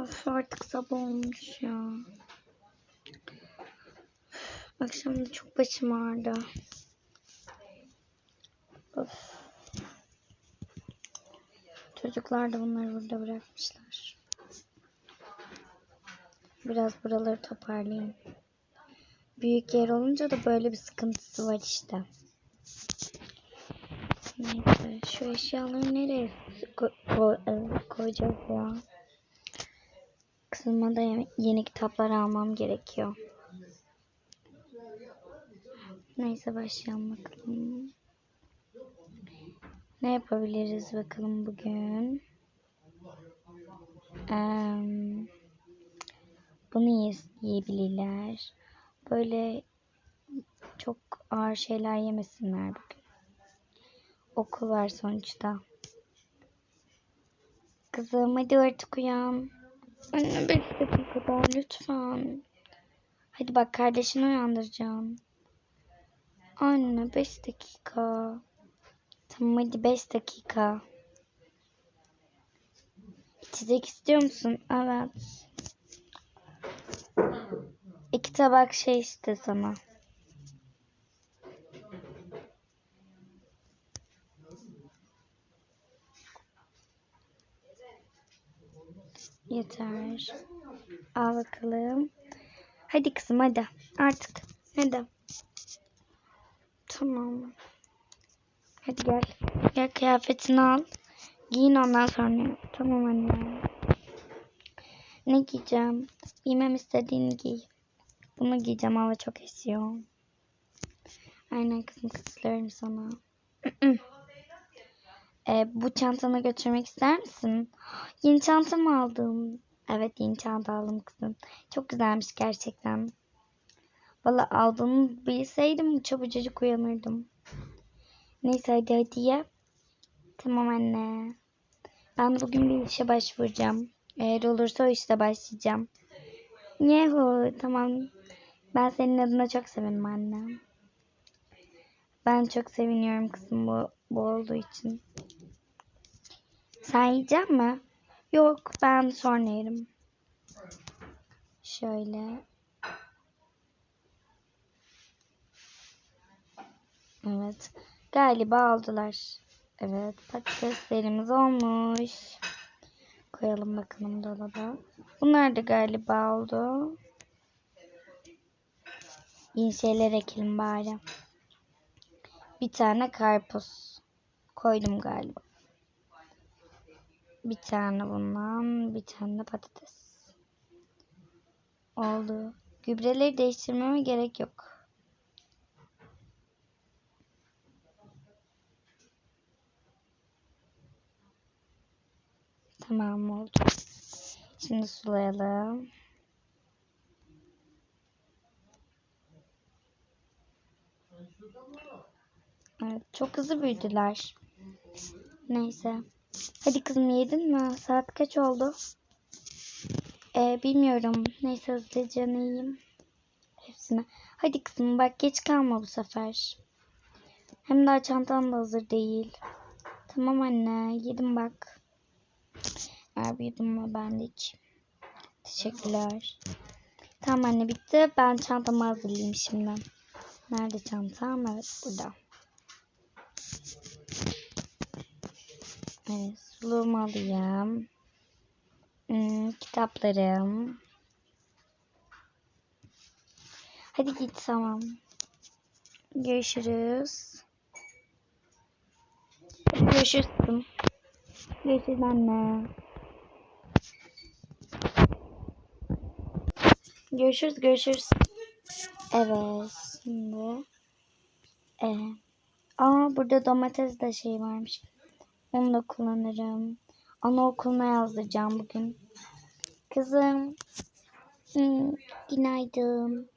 Of artık sabah olmuş ya. Akşam da çok başım ağrıdı. Of. Çocuklar da bunları burada bırakmışlar. Biraz buraları toparlayayım. Büyük yer olunca da böyle bir sıkıntısı var işte. Neyse şu eşyaları nereye ko- ko- e, koyacağız ya? Kızıma da ye- yeni kitaplar almam gerekiyor. Neyse başlayalım bakalım. Ne yapabiliriz bakalım bugün? Em, bunu ye- yiyebilirler. Böyle çok ağır şeyler yemesinler bugün. Okul var sonuçta. Kızım hadi artık uyan. Anne beş dakika daha lütfen. Hadi bak kardeşini uyandıracağım. Anne beş dakika. Tamam hadi beş dakika. İçecek istiyor musun? Evet. İki tabak şey işte sana. Yeter. Al bakalım. Hadi kızım hadi. Artık. Hadi. Tamam. Hadi gel. Gel kıyafetini al. Giyin ondan sonra. Tamam anne. Ne giyeceğim? Giymem istediğini giy. Bunu giyeceğim hava çok esiyor. Aynen kızım kızlarım sana. e, bu çantanı götürmek ister misin? Yeni çantamı aldım. Evet yeni çanta aldım kızım. Çok güzelmiş gerçekten. Valla aldığını bilseydim çabucacık uyanırdım. Neyse hadi hadi ye. Tamam anne. Ben bugün bir işe başvuracağım. Eğer olursa o işte başlayacağım. Yehu tamam. Ben senin adına çok sevindim anne. Ben çok seviniyorum kızım bu, bu olduğu için. Sen yiyecek mi? Yok ben sonra yerim. Şöyle. Evet. Galiba aldılar. Evet patateslerimiz olmuş. Koyalım bakalım dolaba. Bunlar da galiba oldu. Yeni şeyler ekelim bari. Bir tane karpuz. Koydum galiba. Bir tane bundan, bir tane de patates. Oldu. Gübreleri değiştirmeme gerek yok. Tamam oldu. Şimdi sulayalım. Evet, çok hızlı büyüdüler. Neyse. Hadi kızım yedin mi? Saat kaç oldu? Ee, bilmiyorum. Neyse hızlıca yiyeyim. Hepsini. Hadi kızım bak geç kalma bu sefer. Hem daha çantam da hazır değil. Tamam anne yedim bak. Eğer bir yudum var ben de içeyim. Teşekkürler. Tamam anne bitti. Ben çantamı hazırlayayım şimdi. Nerede çantam? Evet burada. Evet, suluğumu alayım. Hmm, kitaplarım. Hadi git tamam. Görüşürüz. Kızım. Görüşürüz anne. Görüşürüz, görüşürüz. Evet, şimdi. Ee, aa burada domates de şey varmış. Onu da kullanırım. Anaokuluna yazdıracağım bugün. Kızım. Hmm, günaydın.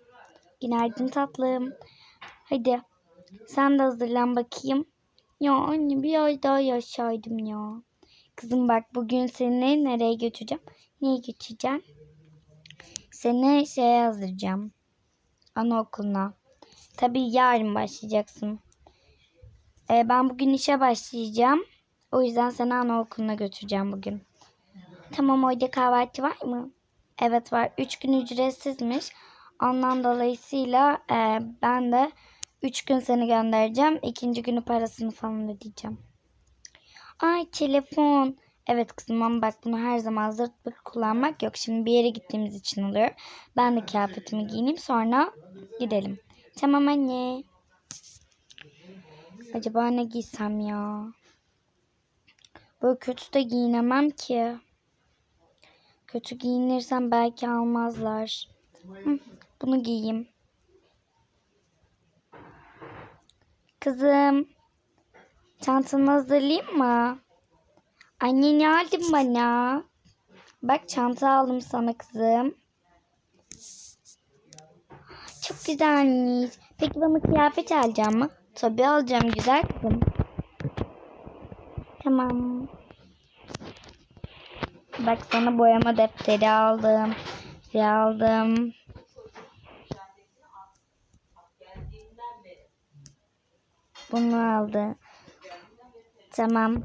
Günaydın tatlım. Hadi. Sen de hazırlan bakayım. Ya anne bir ay daha yaşaydım ya. Kızım bak bugün seni nereye götüreceğim? Niye götüreceğim? Seni şeye yazdıracağım. Anaokuluna. Tabii yarın başlayacaksın. Ee, ben bugün işe başlayacağım. O yüzden seni anaokuluna götüreceğim bugün. Tamam orada kahvaltı var mı? Evet var. Üç gün ücretsizmiş. Ondan dolayısıyla e, ben de üç gün seni göndereceğim. İkinci günü parasını falan ödeyeceğim. Ay telefon. Evet kızım ama bak bunu her zaman zırt pırt kullanmak yok. Şimdi bir yere gittiğimiz için oluyor. Ben de kıyafetimi giyineyim sonra gidelim. Tamam anne. Acaba ne giysem ya? Böyle kötü de giyinemem ki. Kötü giyinirsem belki almazlar. Bunu giyeyim. Kızım. Çantanı hazırlayayım mı? Anne ne aldın bana? Bak çanta aldım sana kızım. Çok güzelmiş. Peki bana kıyafet alacağım mı? Tabii alacağım güzel kızım. Tamam. Bak sana boyama defteri aldım. Şey aldım. Bunu aldı. Tamam.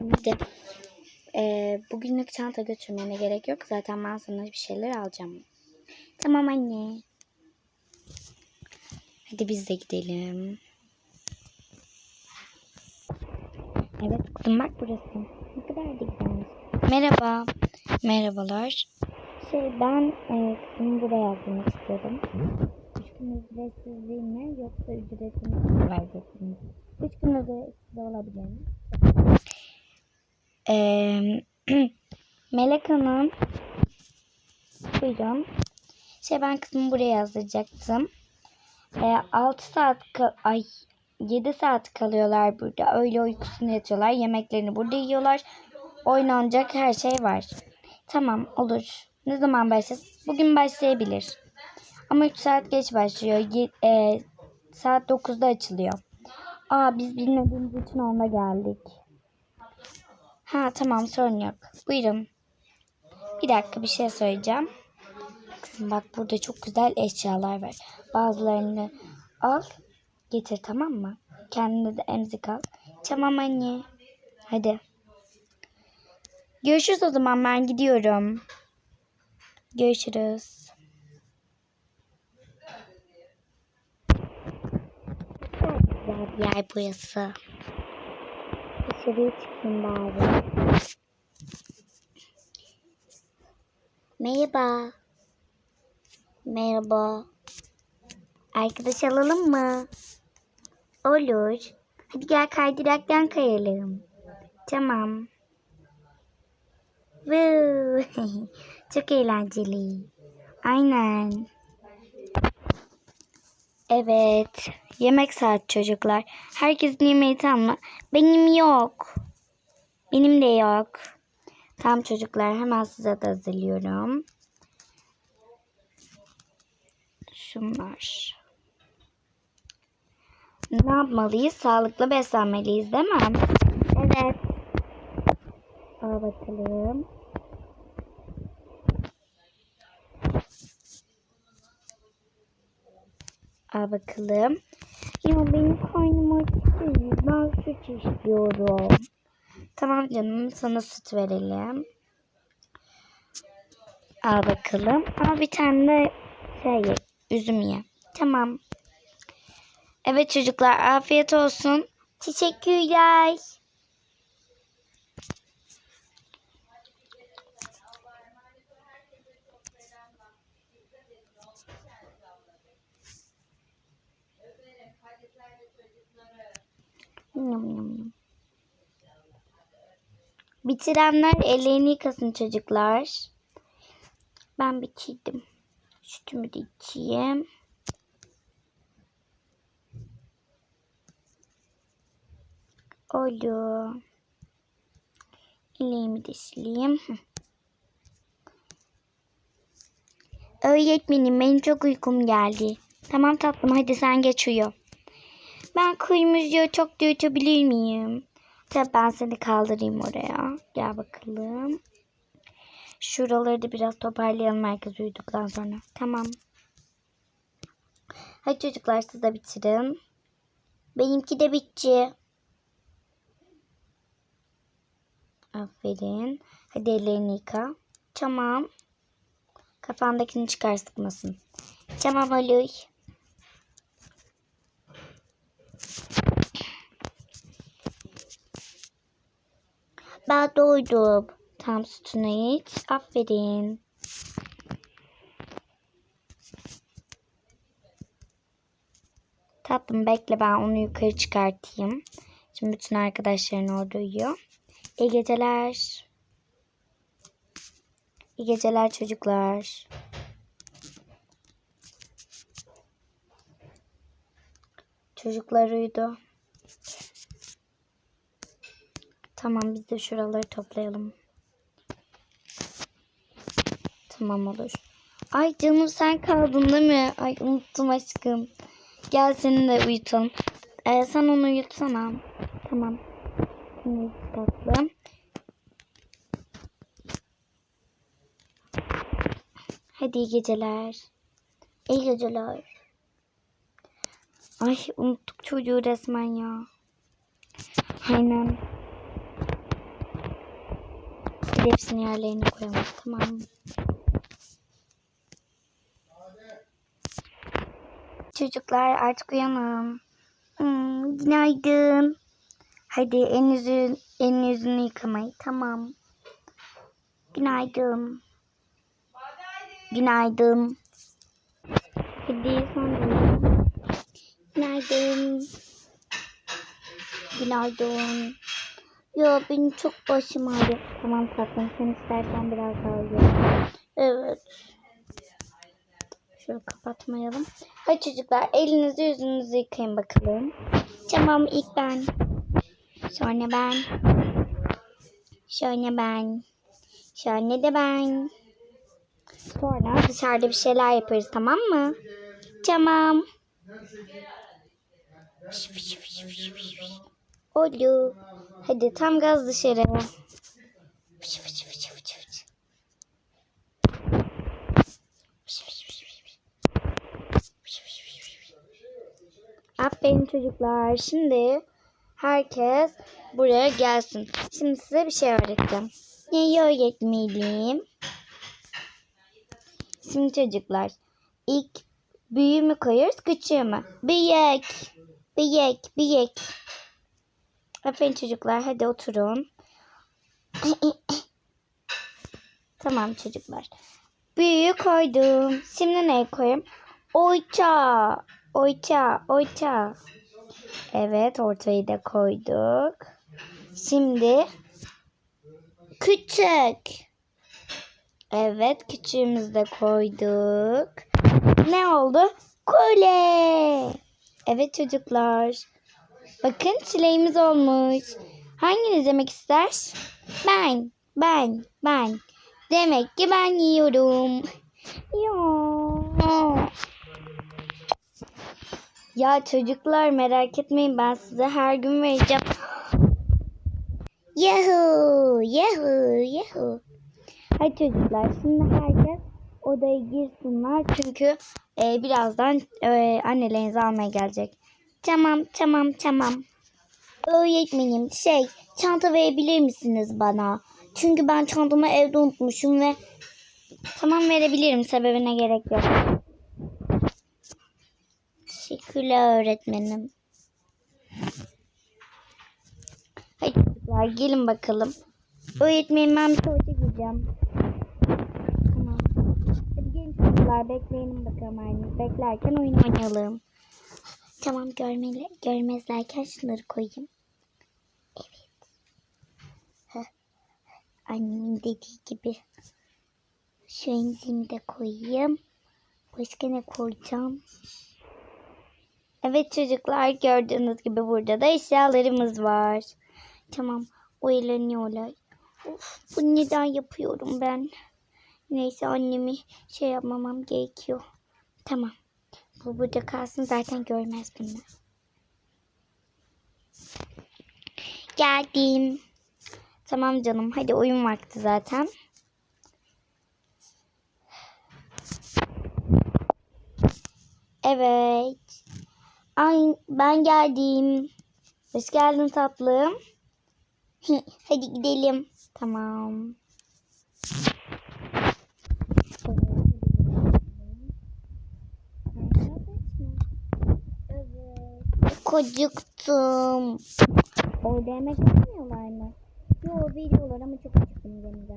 Bir de eee, bugünlük çanta götürmene gerek yok. Zaten ben sana bir şeyler alacağım. Tamam anne. Hadi biz de gidelim. Evet kızım bak burası. Ne kadar da güzelmiş. Merhaba. Merhabalar. Şey ben e, kızımı buraya yazmak istiyorum. Üç gün ücretsiz değil mi yoksa ücretini vereceksiniz? Üç gün ücretsiz olabilir mi? Eee Melek Hanım. Buyurun. Şey ben kızımı buraya yazdıracaktım. E, 6 saat ka- ay 7 saat kalıyorlar burada. Öyle uykusunu yatıyorlar. Yemeklerini burada yiyorlar. Oynanacak her şey var. Tamam olur. Ne zaman başlasın? Bugün başlayabilir. Ama 3 saat geç başlıyor. Ye- e, saat 9'da açılıyor. Aa biz bilmediğimiz için ona geldik. Ha tamam sorun yok. Buyurun. Bir dakika bir şey söyleyeceğim. Kızım bak burada çok güzel eşyalar var. Bazılarını al getir tamam mı? Kendine de emzik al. Tamam anne. Hadi. Görüşürüz o zaman ben gidiyorum. Görüşürüz. Güzel burası. Dışarıya çıkayım bari. Merhaba. Merhaba. Arkadaş alalım mı? Olur. Hadi gel kaydıraktan kayalım. Tamam. Vuu. Çok eğlenceli. Aynen. Evet. Yemek saat çocuklar. Herkesin yemeği tam? Benim yok. Benim de yok. Tamam çocuklar hemen size de hazırlıyorum. Şunlar. Ne yapmalıyız? Sağlıklı beslenmeliyiz değil mi? Evet. Al bakalım. Al bakalım. Ya benim karnım acıktı. Ben süt istiyorum. Tamam canım sana süt verelim. Al bakalım. Ama bir tane de şey üzüm ye. Tamam. Evet çocuklar afiyet olsun. Teşekkürler. Bitirenler ellerini yıkasın çocuklar. Ben bitirdim. Sütümü de içeyim. Oldu. Ellerimi de sileyim. Öğretmenim benim çok uykum geldi. Tamam tatlım hadi sen geç uyu. Ben kuyumcuyu çok da uyutabilir miyim? Tabii ben seni kaldırayım oraya. Gel bakalım. Şuraları da biraz toparlayalım herkes uyuduktan sonra. Tamam. Hadi çocuklar siz de bitirin. Benimki de bitti. Aferin. Hadi ellerini yıka. Tamam. Kafandakini çıkar sıkmasın. Tamam Halil. Ben doydum. Tam sütünü iç. Aferin. Tatlım bekle ben onu yukarı çıkartayım. Şimdi bütün arkadaşların orada uyuyor. İyi geceler. İyi geceler çocuklar. Çocuklar uyudu. Tamam biz de şuraları toplayalım. Tamam olur. Ay canım sen kaldın değil mi? Ay unuttum aşkım. Gel seni de uyutalım. Ee, sen onu uyutsana. Tamam. Şimdi tatlım. Hadi iyi geceler. İyi geceler. Ay unuttuk çocuğu resmen ya. Aynen. Bir hepsini yerlerine koyalım. Tamam. Çocuklar artık uyanın. Hmm, günaydın. Hadi en yüzü, en yüzünü yıkamayı. Tamam. Günaydın. Günaydın. Hadi uyan. Günaydın. Günaydın. Ya benim çok başım ağrıyor. Tamam tatlım sen istersen biraz daha uyu. Evet. Şöyle kapatmayalım. Hadi çocuklar elinizi yüzünüzü yıkayın bakalım. Tamam ilk ben. Sonra ben. Sonra ben. Sonra da ben. Sonra dışarıda bir şeyler yaparız tamam mı? Tamam. Oldu. Hadi tam gaz dışarı. Aferin çocuklar. Şimdi herkes buraya gelsin. Şimdi size bir şey öğreteceğim. Neyi öğretmeliyim? Şimdi çocuklar ilk büyüğü mü koyuyoruz küçüğü mü? Büyük. Büyük. Büyük. Aferin çocuklar hadi oturun. tamam çocuklar. Büyüğü koydum. Şimdi ne koyayım? Orta. Orta. Orta. Evet ortayı da koyduk. Şimdi küçük. Evet küçüğümüzü de koyduk. Ne oldu? Kule. Evet çocuklar. Bakın çileğimiz olmuş. Hanginiz yemek ister? Ben, ben, ben. Demek ki ben yiyorum. Ya. Ya çocuklar merak etmeyin ben size her gün vereceğim. Yahoo, yahoo, yahoo. Hadi çocuklar şimdi herkes odaya girsinler çünkü e, birazdan e, annelerinizi almaya gelecek. Tamam tamam tamam. Öğretmenim şey çanta verebilir misiniz bana? Çünkü ben çantamı evde unutmuşum ve tamam verebilirim sebebine gerek yok. Teşekkürler öğretmenim. Hadi çocuklar gelin bakalım. Öğretmenim ben bir tuvalete gideceğim. Tamam. Hadi gelin çocuklar bekleyelim bakalım aynı. Beklerken oyun oynayalım. Tamam görmeli, görmezlerken şunları koyayım. Evet. Heh. Annemin dediği gibi. Şu enzimi de koyayım. Başka ne koyacağım? Evet çocuklar gördüğünüz gibi burada da eşyalarımız var. Tamam oyalanıyorlar. Of, bunu neden yapıyorum ben? Neyse annemi şey yapmamam gerekiyor. Tamam. Bu burada kalsın zaten görmez bunu. Geldim. Tamam canım hadi oyun vakti zaten. Evet. Ay ben geldim. Hoş geldin tatlım. Hadi gidelim. Tamam. Kocuktum. Orada yemek vermiyorlar mı? Yo veriyorlar ama çok acıktım gene de.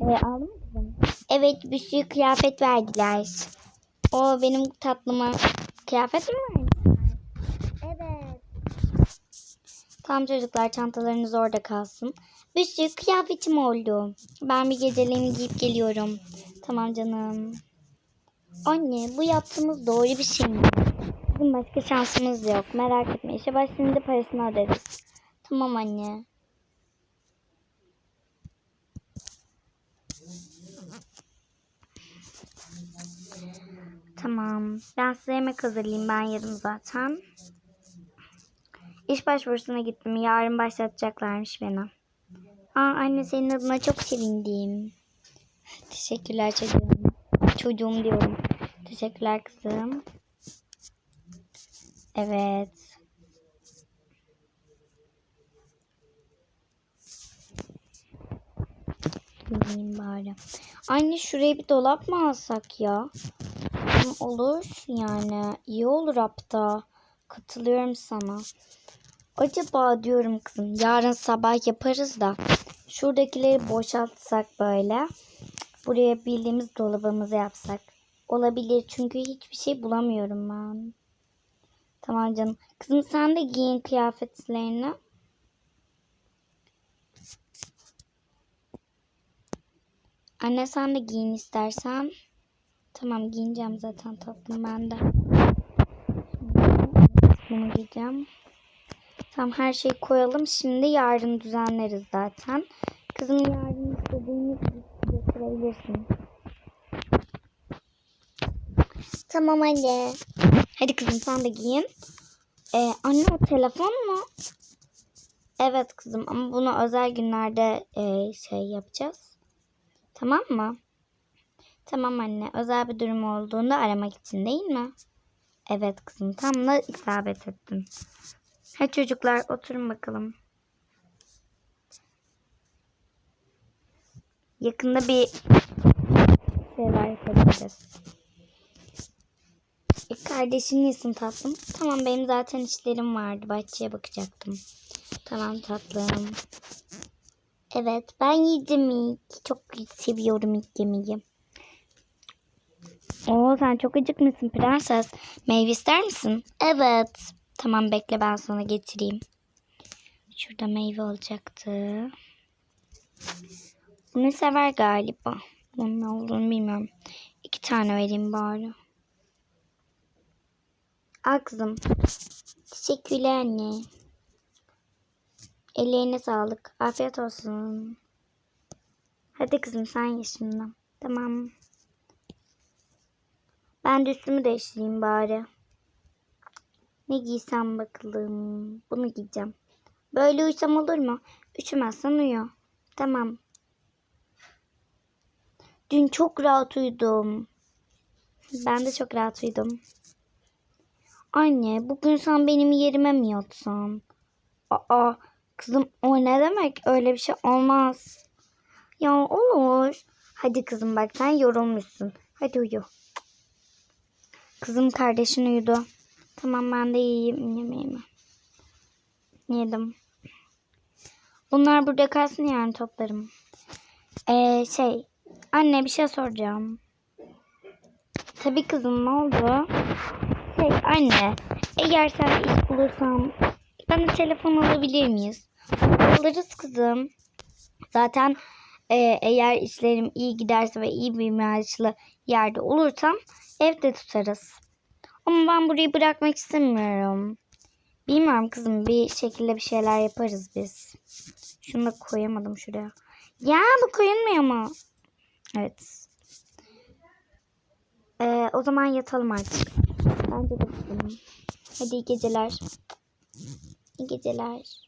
Ee, aldın mı kızım? Evet bir sürü kıyafet verdiler. O benim tatlıma kıyafet mi verdiler? Evet. Tamam çocuklar çantalarınız orada kalsın. Bir sürü kıyafetim oldu. Ben bir geceliğimi giyip geliyorum. Tamam canım. Anne bu yaptığımız doğru bir şey mi? Bizim başka şansımız yok. Merak etme. İşe başlayınca parasını öderiz. Tamam anne. Tamam. Ben size yemek hazırlayayım. Ben yedim zaten. İş başvurusuna gittim. Yarın başlatacaklarmış beni. Aa anne senin adına çok sevindim. Teşekkürler çocuğum. Çocuğum diyorum. Teşekkürler kızım. Evet. Gideyim bari. Anne şuraya bir dolap mı alsak ya? Hı, Olur yani. iyi olur hatta. Katılıyorum sana. Acaba diyorum kızım yarın sabah yaparız da şuradakileri boşaltsak böyle. Buraya bildiğimiz dolabımızı yapsak. Olabilir çünkü hiçbir şey bulamıyorum ben. Tamam canım. Kızım sen de giyin kıyafetlerini. Anne sen de giyin istersen. Tamam giyineceğim zaten tatlım ben de. Bunu giyeceğim. Tamam her şeyi koyalım. Şimdi yarın düzenleriz zaten. Kızım yarın istediğini getirebilirsin. Tamam anne. Hadi kızım sen de giyin. Ee, anne o telefon mu? Evet kızım ama bunu özel günlerde e, şey yapacağız. Tamam mı? Tamam anne. Özel bir durum olduğunda aramak için değil mi? Evet kızım. Tam da isabet ettin. Hadi çocuklar oturun bakalım. Yakında bir şeyler yapabiliriz. E, kardeşin iyisin tatlım. Tamam benim zaten işlerim vardı. Bahçeye bakacaktım. Tamam tatlım. Evet ben yedim ilk. Çok seviyorum ilk yemeği. Oo sen çok acıkmışsın prenses. Meyve ister misin? Evet. Tamam bekle ben sana getireyim. Şurada meyve olacaktı. Bunu sever galiba. Bunun ne olduğunu bilmiyorum. İki tane vereyim bari. Al kızım. Teşekkürler anne. Ellerine sağlık. Afiyet olsun. Hadi kızım sen ye şimdi. Tamam. Ben de üstümü değiştireyim bari. Ne giysem bakalım. Bunu giyeceğim. Böyle uyusam olur mu? Üşümezsen uyu. Tamam. Dün çok rahat uyudum. Ben de çok rahat uyudum. Anne bugün sen benim yerime mi yatsan? Aa kızım o ne demek? Öyle bir şey olmaz. Ya olur. Hadi kızım bak sen yorulmuşsun. Hadi uyu. Kızım kardeşin uyudu. Tamam ben de yiyeyim yemeğimi. Yedim. Bunlar burada kalsın yarın toplarım. Ee, şey anne bir şey soracağım. Tabii kızım ne oldu? Şey anne eğer sen iş bulursan bana telefon alabilir miyiz? Alırız kızım. Zaten e, eğer işlerim iyi giderse ve iyi bir maaşlı yerde olursam evde tutarız. Ama ben burayı bırakmak istemiyorum. Bilmiyorum kızım bir şekilde bir şeyler yaparız biz. Şunu da koyamadım şuraya. Ya bu koyulmuyor mu? Evet. Ee, o zaman yatalım artık. Bence de. Hadi iyi geceler. İyi geceler.